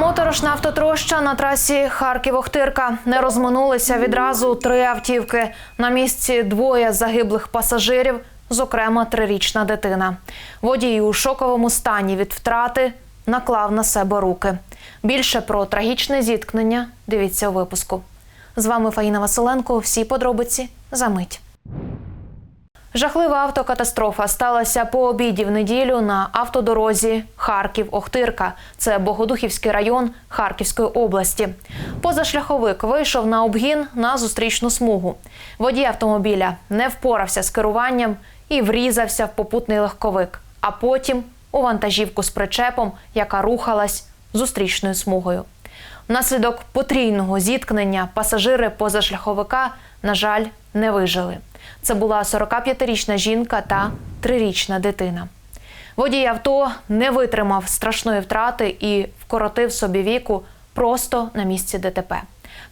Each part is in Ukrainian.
Моторошна автотроща на трасі Харків-Охтирка. Не розминулися відразу три автівки. На місці двоє загиблих пасажирів, зокрема трирічна дитина. Водій у шоковому стані від втрати наклав на себе руки. Більше про трагічне зіткнення дивіться у випуску. З вами Фаїна Василенко. Всі подробиці за мить. Жахлива автокатастрофа сталася по обіді в неділю на автодорозі Харків-Охтирка. Це Богодухівський район Харківської області. Позашляховик вийшов на обгін на зустрічну смугу. Водій автомобіля не впорався з керуванням і врізався в попутний легковик, а потім у вантажівку з причепом, яка рухалась зустрічною смугою. Внаслідок потрійного зіткнення пасажири позашляховика, на жаль, не вижили. Це була 45-річна жінка та 3-річна дитина. Водій авто не витримав страшної втрати і вкоротив собі віку просто на місці ДТП.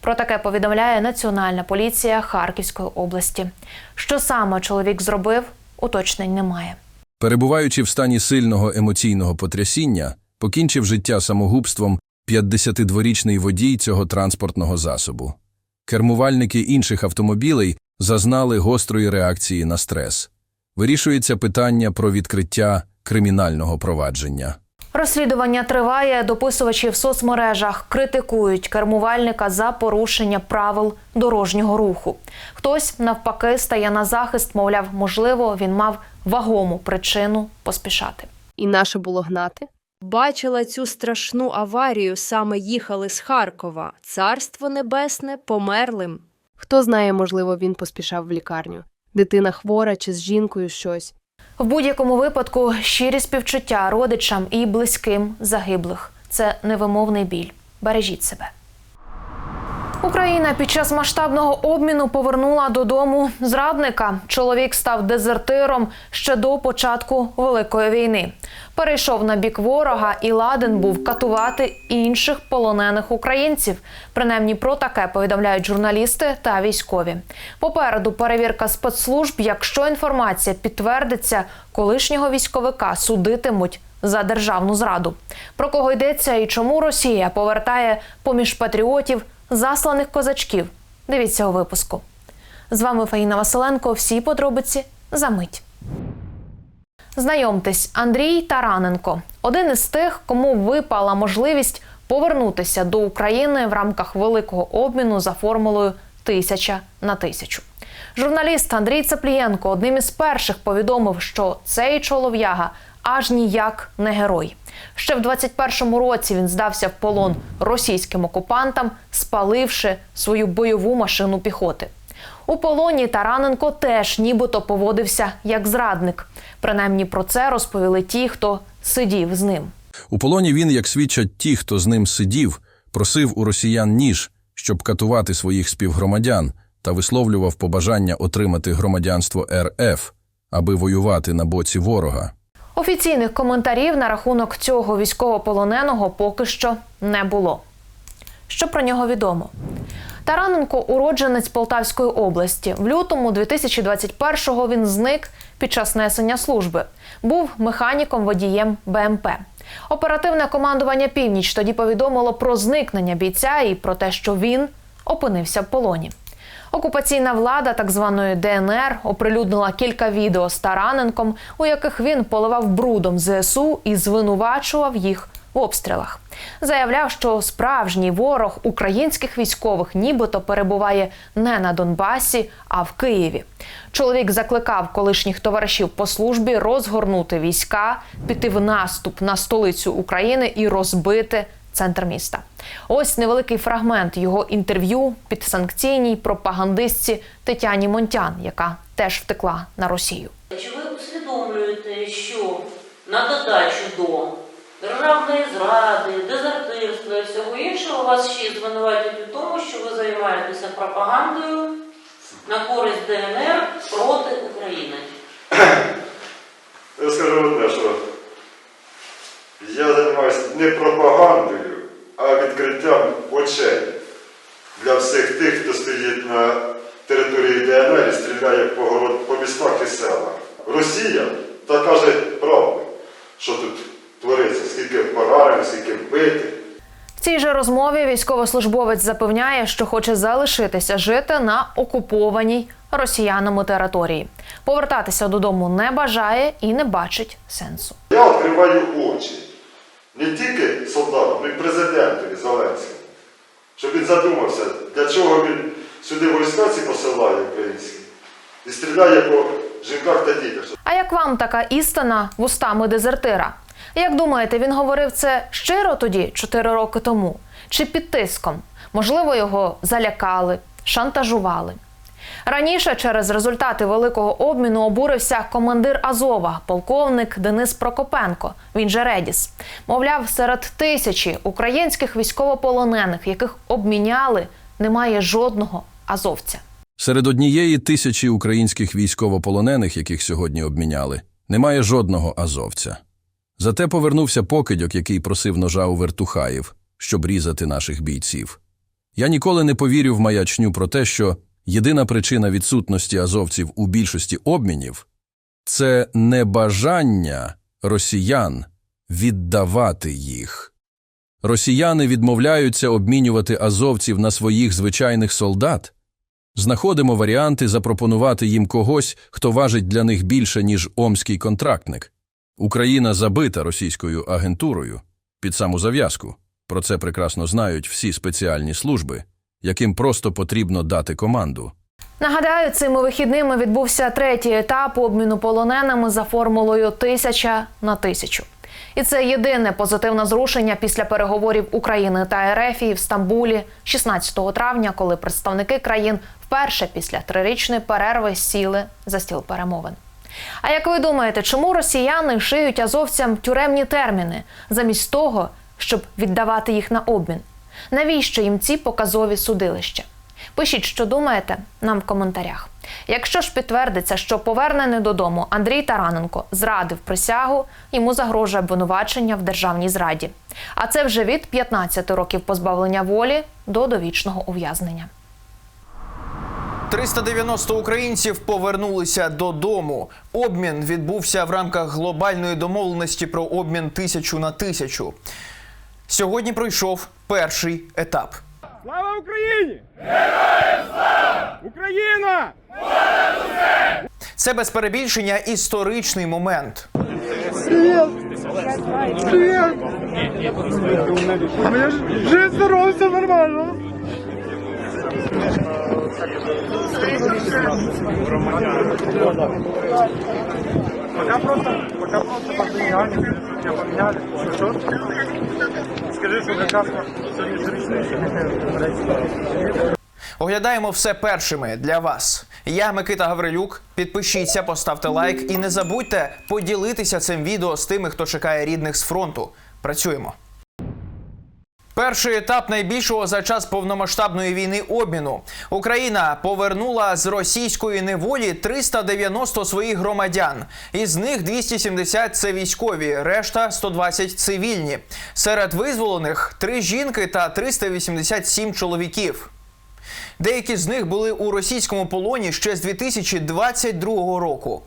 Про таке повідомляє Національна поліція Харківської області. Що саме чоловік зробив, уточнень немає. Перебуваючи в стані сильного емоційного потрясіння, покінчив життя самогубством 52-річний водій цього транспортного засобу. Кермувальники інших автомобілей зазнали гострої реакції на стрес. Вирішується питання про відкриття кримінального провадження. Розслідування триває. Дописувачі в соцмережах критикують кермувальника за порушення правил дорожнього руху. Хтось навпаки стає на захист, мовляв, можливо, він мав вагому причину поспішати. і наше було гнати. Бачила цю страшну аварію, саме їхали з Харкова. Царство небесне померлим. Хто знає, можливо, він поспішав в лікарню. Дитина хвора чи з жінкою щось. В будь-якому випадку щирі співчуття родичам і близьким загиблих. Це невимовний біль. Бережіть себе. Україна під час масштабного обміну повернула додому зрадника. Чоловік став дезертиром ще до початку великої війни. Перейшов на бік ворога і ладен був катувати інших полонених українців. Принаймні про таке повідомляють журналісти та військові. Попереду перевірка спецслужб. Якщо інформація підтвердиться, колишнього військовика судитимуть за державну зраду. Про кого йдеться і чому Росія повертає поміж патріотів засланих козачків? Дивіться у випуску. З вами Фаїна Василенко. Всі подробиці за мить. Знайомтесь, Андрій Тараненко один із тих, кому випала можливість повернутися до України в рамках великого обміну за формулою тисяча на тисячу. Журналіст Андрій Цеплієнко одним із перших повідомив, що цей чолов'яга аж ніяк не герой. Ще в 21-му році він здався в полон російським окупантам, спаливши свою бойову машину піхоти. У полоні Тараненко теж нібито поводився як зрадник. Принаймні про це розповіли ті, хто сидів з ним. У полоні він, як свідчать ті, хто з ним сидів, просив у росіян ніж, щоб катувати своїх співгромадян, та висловлював побажання отримати громадянство РФ, аби воювати на боці ворога. Офіційних коментарів на рахунок цього військовополоненого поки що не було. Що про нього відомо? Тараненко уродженець Полтавської області. В лютому 2021-го він зник під час несення служби. Був механіком водієм БМП. Оперативне командування Північ тоді повідомило про зникнення бійця і про те, що він опинився в полоні. Окупаційна влада так званої ДНР оприлюднила кілька відео з Тараненком, у яких він поливав брудом ЗСУ і звинувачував їх в обстрілах. Заявляв, що справжній ворог українських військових нібито перебуває не на Донбасі, а в Києві. Чоловік закликав колишніх товаришів по службі розгорнути війська, піти в наступ на столицю України і розбити центр міста. Ось невеликий фрагмент його інтерв'ю під санкційній пропагандистці Тетяні Монтян, яка теж втекла на Росію. Чи ви усвідомлюєте, що на додачу до державної зради, дезертирства і всього іншого вас ще звинуватять у тому, що ви займаєтеся пропагандою на користь ДНР проти України? Я скажу одне, що я займаюся не пропагандою, а відкриттям очей для всіх тих, хто стоїть на території ДНР по, город, по містах і селах. Росія та каже правду, що тут твориться, скільки поранених, скільки вбитих. В цій же розмові військовослужбовець запевняє, що хоче залишитися жити на окупованій росіянами території. Повертатися додому не бажає і не бачить сенсу. Я відкриваю очі не тільки солдатам, але й президентові Зеленському, щоб він задумався, для чого він сюди війська ці посилає українські і стріляє по жінках та дітях. А як вам така істина вустами дезертира? Як думаєте, він говорив це щиро тоді, 4 роки тому, чи під тиском? Можливо, його залякали, шантажували. Раніше через результати великого обміну обурився командир Азова, полковник Денис Прокопенко. Він же Редіс. Мовляв, серед тисячі українських військовополонених, яких обміняли, немає жодного азовця. Серед однієї тисячі українських військовополонених, яких сьогодні обміняли, немає жодного азовця. Зате повернувся покидьок, який просив ножа у вертухаїв, щоб різати наших бійців. Я ніколи не повірю в маячню про те, що єдина причина відсутності азовців у більшості обмінів це небажання росіян віддавати їх. Росіяни відмовляються обмінювати азовців на своїх звичайних солдат. Знаходимо варіанти запропонувати їм когось, хто важить для них більше, ніж омський контрактник. Україна забита російською агентурою під саму зав'язку. Про це прекрасно знають всі спеціальні служби, яким просто потрібно дати команду. Нагадаю, цими вихідними відбувся третій етап обміну полоненими за формулою тисяча на тисячу. І це єдине позитивне зрушення після переговорів України та РФ в Стамбулі 16 травня, коли представники країн вперше після трирічної перерви сіли за стіл перемовин. А як ви думаєте, чому росіяни шиють азовцям тюремні терміни замість того, щоб віддавати їх на обмін? Навіщо їм ці показові судилища? Пишіть, що думаєте, нам в коментарях. Якщо ж підтвердиться, що повернений додому Андрій Тараненко зрадив присягу, йому загрожує обвинувачення в державній зраді. А це вже від 15 років позбавлення волі до довічного ув'язнення. 390 українців повернулися додому. Обмін відбувся в рамках глобальної домовленості про обмін тисячу на тисячу. Сьогодні пройшов перший етап. Слава Україні! Героям слава! Україна! Це без перебільшення історичний момент. Я здорово, все нормально. Пока просто, пока просто поменяли, тебя поменяли. Скажи, что заказ сегодня туристичный. Оглядаємо все першими для вас. Я Микита Гаврилюк. Підпишіться, поставте лайк і не забудьте поділитися цим відео з тими, хто чекає рідних з фронту. Працюємо. Перший етап найбільшого за час повномасштабної війни обміну. Україна повернула з російської неволі 390 своїх громадян. Із них 270 – це військові, решта 120 – цивільні. Серед визволених три жінки та 387 чоловіків. Деякі з них були у російському полоні ще з 2022 року.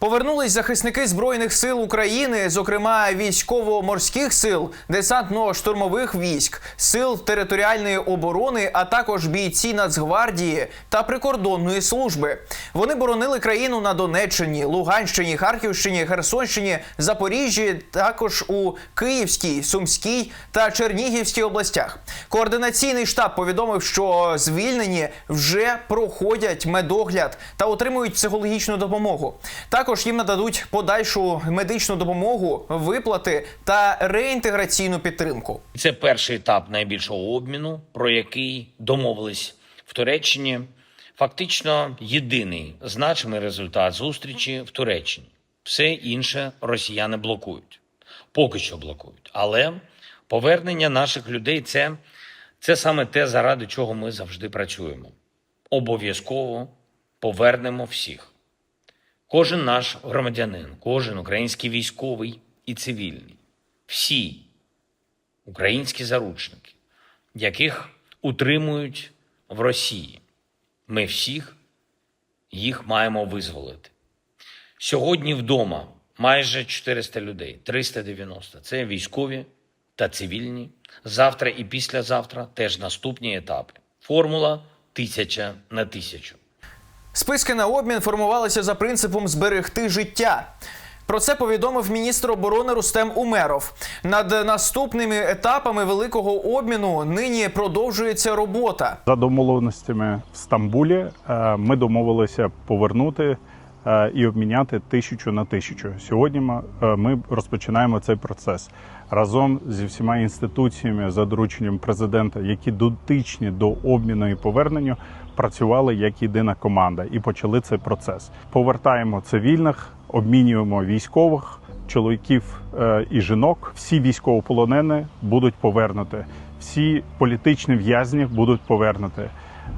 Повернулись захисники Збройних сил України, зокрема військово-морських сил, десантно-штурмових військ, сил територіальної оборони, а також бійці Нацгвардії та прикордонної служби. Вони боронили країну на Донеччині, Луганщині, Харківщині, Херсонщині, Запоріжжі, також у Київській, Сумській та Чернігівській областях. Координаційний штаб повідомив, що звільнені вже проходять медогляд та отримують психологічну допомогу. Також їм нададуть подальшу медичну допомогу, виплати та реінтеграційну підтримку. Це перший етап найбільшого обміну, про який домовились в Туреччині. Фактично єдиний значимий результат зустрічі в Туреччині. Все інше росіяни блокують, поки що блокують. Але повернення наших людей це, це саме те, заради чого ми завжди працюємо. Обов'язково повернемо всіх. Кожен наш громадянин, кожен український військовий і цивільний, всі українські заручники, яких утримують в Росії. Ми всіх їх маємо визволити. Сьогодні вдома майже 400 людей, 390. Це військові, та цивільні. Завтра і післязавтра теж наступні етапи. Формула тисяча на тисячу. Списки на обмін формувалися за принципом зберегти життя. Про це повідомив міністр оборони Рустем Умеров. Над наступними етапами великого обміну нині продовжується робота. За домовленостями в Стамбулі е, ми домовилися повернути і обміняти тисячу на тисячу. Сьогодні ми- е, розпочинаємо цей процес разом зі всіма інституціями за дорученням президента, які дотичні до обміну і повернення, працювали як єдина команда і почали цей процес. Повертаємо цивільних, обмінюємо військових. Чоловіків е, і жінок, всі військовополонені будуть повернуті, всі політичні в'язні будуть повернуті.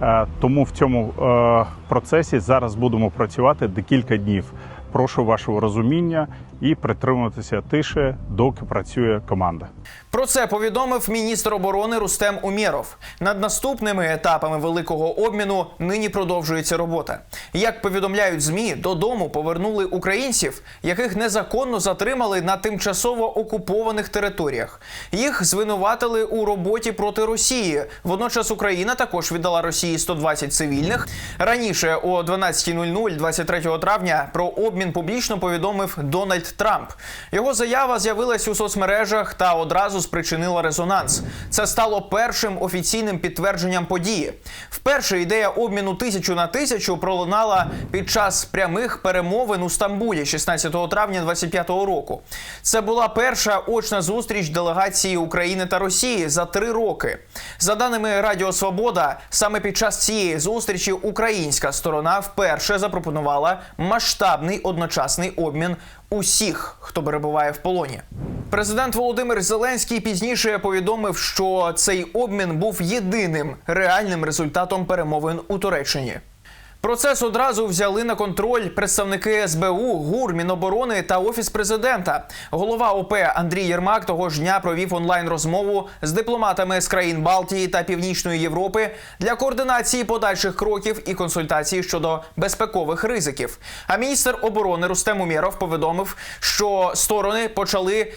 Е, Тому в цьому е, процесі зараз будемо працювати декілька днів. Прошу вашого розуміння і притримуватися тиші, доки працює команда. Про це повідомив міністр оборони Рустем Умєров. Над наступними етапами великого обміну нині продовжується робота. Як повідомляють змі, додому повернули українців, яких незаконно затримали на тимчасово окупованих територіях. Їх звинуватили у роботі проти Росії. Водночас Україна також віддала Росії 120 цивільних. Раніше о 12.00 23 травня про обмін публічно повідомив Дональд Трамп. Його заява з'явилась у соцмережах та одразу спричинила резонанс. Це стало першим офіційним підтвердженням події. Вперше ідея обміну тисячу на тисячу пролунала під час прямих перемовин у Стамбулі 16 травня 2025 року. Це була перша очна зустріч делегації України та Росії за три роки. За даними Радіо Свобода, саме під час цієї зустрічі українська сторона вперше запропонувала масштабний одночасний обмін усіх, хто перебуває в полоні. Президент Володимир Зеленський пізніше повідомив, що цей обмін був єдиним реальним результатом перемовин у Туреччині. Процес одразу взяли на контроль представники СБУ, ГУР, Міноборони та Офіс президента. Голова ОП Андрій Єрмак того ж дня провів онлайн розмову з дипломатами з країн Балтії та Північної Європи для координації подальших кроків і консультацій щодо безпекових ризиків. А міністр оборони Рустем Умєров повідомив, що сторони почали.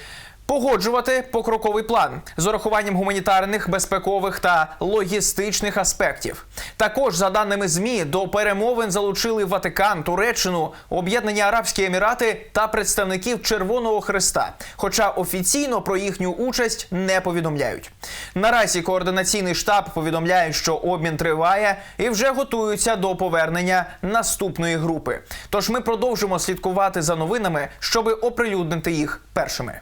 Погоджувати покроковий план з урахуванням гуманітарних, безпекових та логістичних аспектів. Також, за даними змі, до перемовин залучили Ватикан, Туреччину, Об'єднані Арабські Емірати та представників Червоного Христа. Хоча офіційно про їхню участь не повідомляють. Наразі координаційний штаб повідомляє, що обмін триває і вже готуються до повернення наступної групи. Тож ми продовжимо слідкувати за новинами, щоби оприлюднити їх першими.